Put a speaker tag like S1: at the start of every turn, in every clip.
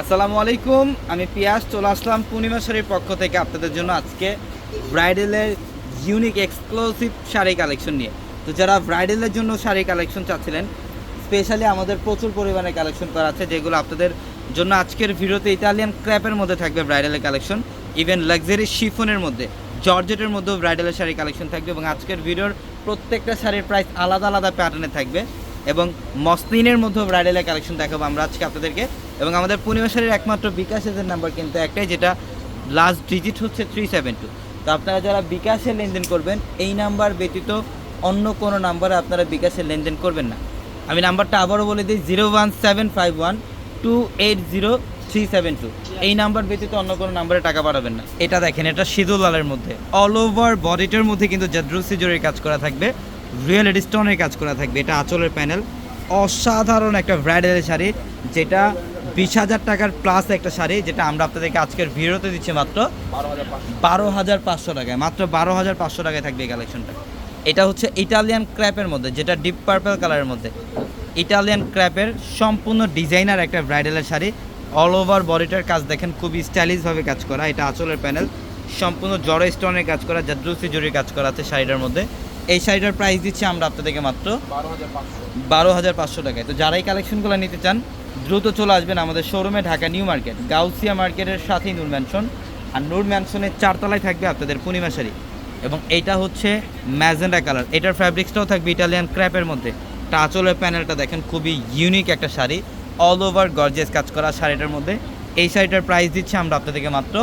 S1: আসসালামু আলাইকুম, আমি পিয়াস, চলে আসলাম পূর্ণিমা শাড়ির পক্ষ থেকে আপনাদের জন্য আজকে ব্রাইডালের ইউনিক এক্সক্লুসিভ শাড়ি কালেকশন নিয়ে। তো যারা ব্রাইডালের জন্য শাড়ি কালেকশন চাচ্ছিলেন স্পেশালি আমাদের প্রচুর পরিমাণে কালেকশন করা আছে, যেগুলো আপনাদের জন্য আজকের ভিডিওতে ইতালিয়ান ক্র্যাপের মধ্যে থাকবে ব্রাইডালের কালেকশন ইভেন লাক্সারি শিফনের মধ্যে, জর্জেটের মধ্যেও ব্রাইডালের শাড়ি কালেকশন থাকবে এবং আজকের ভিডিওর প্রত্যেকটা শাড়ির প্রাইস আলাদা আলাদা প্যাটার্নে থাকবে এবং মসলিনের মধ্যেও ব্রাইডালের কালেকশন দেখাবো আমরা আজকে আপনাদেরকে। এবং আমাদের পূর্ণিমা শাড়ির একমাত্র বিকাশের নাম্বার কিন্তু একটাই, যেটা লাস্ট ডিজিট হচ্ছে থ্রি সেভেন টু তো আপনারা যারা বিকাশে লেনদেন করবেন, এই নাম্বার ব্যতীত অন্য কোনো নাম্বারে আপনারা বিকাশে লেনদেন করবেন না। আমি নাম্বারটা আবারও বলে দিই zero one seven five one two eight zero three seven two এই নাম্বার ব্যতীত অন্য কোনো নাম্বারে টাকা পাঠাবেন না। এটা দেখেন, এটা সিঁদুর লালের মধ্যে। অল ওভার বডিটার মধ্যে কিন্তু জাদ্রুসি জোরের কাজ করা থাকবে রিয়েল স্টোনের কাজ করা থাকবে। এটা আঁচলের প্যানেল অসাধারণ একটা ব্রাইডাল শাড়ি, যেটা বিশ হাজার টাকার প্লাস একটা শাড়ি যেটা আমরা আপনাদেরকে আজকের ভিডিওতে দিচ্ছি মাত্র বারো হাজার পাঁচশো টাকায়। মাত্র বারো হাজার পাঁচশো টাকায় থাকবে এই কালেকশনটা এটা হচ্ছে ইটালিয়ান ক্র্যাপের মধ্যে যেটা ডিপ পার্পল কালারের মধ্যে। ইটালিয়ান ক্র্যাপের সম্পূর্ণ ডিজাইনার একটা ব্রাইডালের শাড়ি। অল ওভার বডিটার কাজ দেখেন খুবই স্টাইলিশভাবে কাজ করা। এটা আঁচলের প্যানেল সম্পূর্ণ জড়ো স্টোনের কাজ করা জাদ্রুসি জরির কাজ করা আছে শাড়িটার মধ্যে। এই শাড়িটার প্রাইস দিচ্ছি আমরা আপনাদেরকে মাত্র বারো হাজার পাঁচশো। টাকায়। তো যারা এই কালেকশনগুলো নিতে চান দ্রুত চলে আসবেন আমাদের শোরুমে ঢাকা নিউ মার্কেট, গাউসিয়া মার্কেটের সাথেই নূর ম্যানশন আর নূর ম্যানশনের চারতলায় থাকবে আপনাদের পূর্ণিমা শাড়ি। এবং এইটা হচ্ছে ম্যাজেন্ডা কালার। এটার ফ্যাব্রিক্সটাও থাকবে ইটালিয়ান ক্র্যাপের মধ্যে। তা আঁচলের প্যানেলটা দেখেন, খুবই ইউনিক একটা শাড়ি। অল ওভার গর্জেস কাজ করা শাড়িটার মধ্যে। এই শাড়িটার প্রাইস দিচ্ছে আমরা আপনাদেরকে মাত্র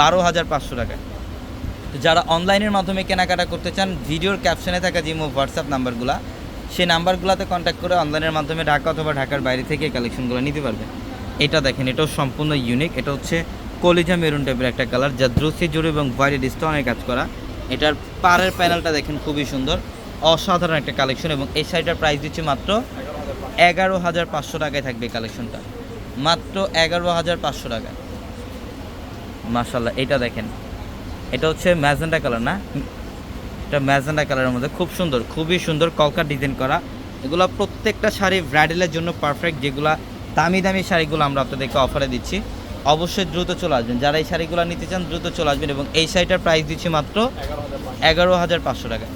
S1: বারো হাজার পাঁচশো টাকা যারা অনলাইনের মাধ্যমে কেনাকাটা করতে চান, ভিডিওর ক্যাপশনে থাকা জিমো হোয়াটসঅ্যাপ নাম্বারগুলো সেই নাম্বারগুলোতে কন্ট্যাক্ট করে অনলাইনের মাধ্যমে ঢাকা অথবা ঢাকার বাইরে থেকে কালেকশনগুলো নিতে পারবে। এটা দেখেন, এটাও সম্পূর্ণ ইউনিক এটা হচ্ছে কলিজা মেরুন টাইপের একটা কালার যা দ্রুসি জুড়ে এবং হোয়াইট স্টোনের কাজ করা। এটার পাড়ের প্যানেলটা দেখেন খুবই সুন্দর, অসাধারণ একটা কালেকশন এবং এই শাড়িটার প্রাইস দিচ্ছে মাত্র এগারো হাজার পাঁচশো টাকায় থাকবে কালেকশনটা মাত্র এগারো হাজার পাঁচশো টাকায় মাশাল্লাহ এটা দেখেন, এটা হচ্ছে ম্যাজেন্ডা কালার না? এটা ম্যাজেন্ডা কালারের মধ্যে। খুব সুন্দর, খুবই সুন্দর কলকার ডিজাইন করা। এগুলো প্রত্যেকটা শাড়ি ব্রাইডালের জন্য পারফেক্ট যেগুলা দামি দামি শাড়িগুলো আমরা আপনাদেরকে অফারে দিচ্ছি। অবশ্যই দ্রুত চলে আসবেন। যারা এই শাড়িগুলো নিতে চান, দ্রুত চলে আসবেন এবং এই শাড়িটার প্রাইস দিচ্ছি মাত্র এগারো হাজার পাঁচশো টাকা।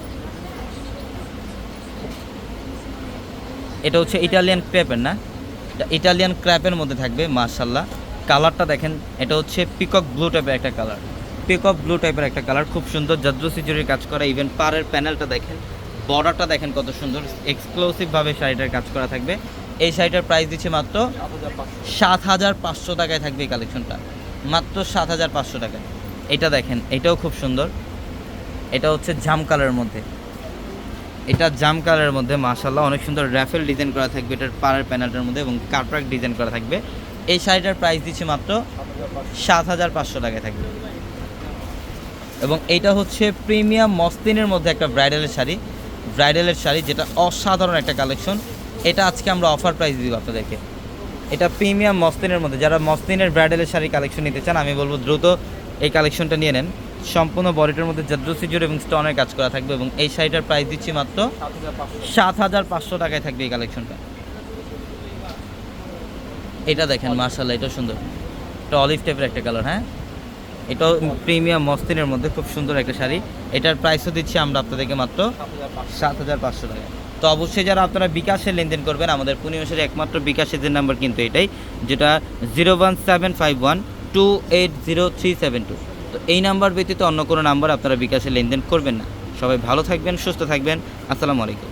S1: এটা হচ্ছে ইটালিয়ান ক্র্যাপের না? ইটালিয়ান ক্র্যাপের মধ্যে থাকবে মার্শাল্লাহ কালারটা দেখেন, এটা হচ্ছে পিকক ব্লু টাইপের একটা কালার পিকক ব্লু টাইপের একটা কালার খুব সুন্দর। জাদ্রসি জরির কাজ করা ইভেন পাড়ের প্যানেলটা দেখেন। বর্ডারটা দেখেন কত সুন্দর। এক্সক্লুসিভভাবে শাড়িটার কাজ করা থাকবে। এই শাড়িটার প্রাইস দিচ্ছে মাত্র সাত হাজার পাঁচশো টাকায় থাকবে এই কালেকশনটা মাত্র সাত হাজার পাঁচশো টাকায়। এটা দেখেন, এটাও খুব সুন্দর। এটা হচ্ছে জাম কালারের মধ্যে। এটা জাম কালারের মধ্যে মাশাল্লাহ অনেক সুন্দর র্যাফেল ডিজাইন করা থাকবে এটার পাড়ের প্যানেলটার মধ্যে এবং কার্পাক ডিজাইন করা থাকবে। এই শাড়িটার প্রাইস দিচ্ছে মাত্র সাত হাজার পাঁচশো টাকায় থাকবে। এবং এইটা হচ্ছে প্রিমিয়াম মস্তিনের মধ্যে একটা ব্রাইডালের শাড়ি ব্রাইডালের শাড়ি যেটা অসাধারণ একটা কালেকশন। এটা আজকে আমরা অফার প্রাইস দিব আপনাদেরকে। এটা প্রিমিয়াম মস্তিনের মধ্যে, যারা মস্তিনের ব্রাইডালের শাড়ি কালেকশন নিতে চান, আমি বলব দ্রুত এই কালেকশনটা নিয়ে নেন। সম্পূর্ণ বডিটার মধ্যে জাদ্রসি জোর এবং স্টোনের কাজ করা থাকবে এবং এই শাড়িটার প্রাইস দিচ্ছি মাত্র সাত হাজার পাঁচশো টাকায় থাকবে এই কালেকশনটা। এটা দেখেন মার্শাল্লাহ এটা সুন্দর। এটা অলিভ টাইপের একটা কালার হ্যাঁ? এটাও প্রিমিয়াম মস্তিনের মধ্যে খুব সুন্দর একটা শাড়ি। এটার প্রাইসও দিচ্ছি আমরা আপনাদেরকে মাত্র সাত হাজার পাঁচশো টাকা। তো অবশ্যই যারা আপনারা বিকাশে লেনদেন করবেন, আমাদের পূর্ণিমাসের একমাত্র বিকাশের যে নাম্বার কিন্তু এটাই, যেটা zero one seven five one two eight zero three seven two তো এই নাম্বার ব্যতীত অন্য কোনো নাম্বার আপনারা বিকাশে লেনদেন করবেন না। সবাই ভালো থাকবেন, সুস্থ থাকবেন। আসসালামু আলাইকুম।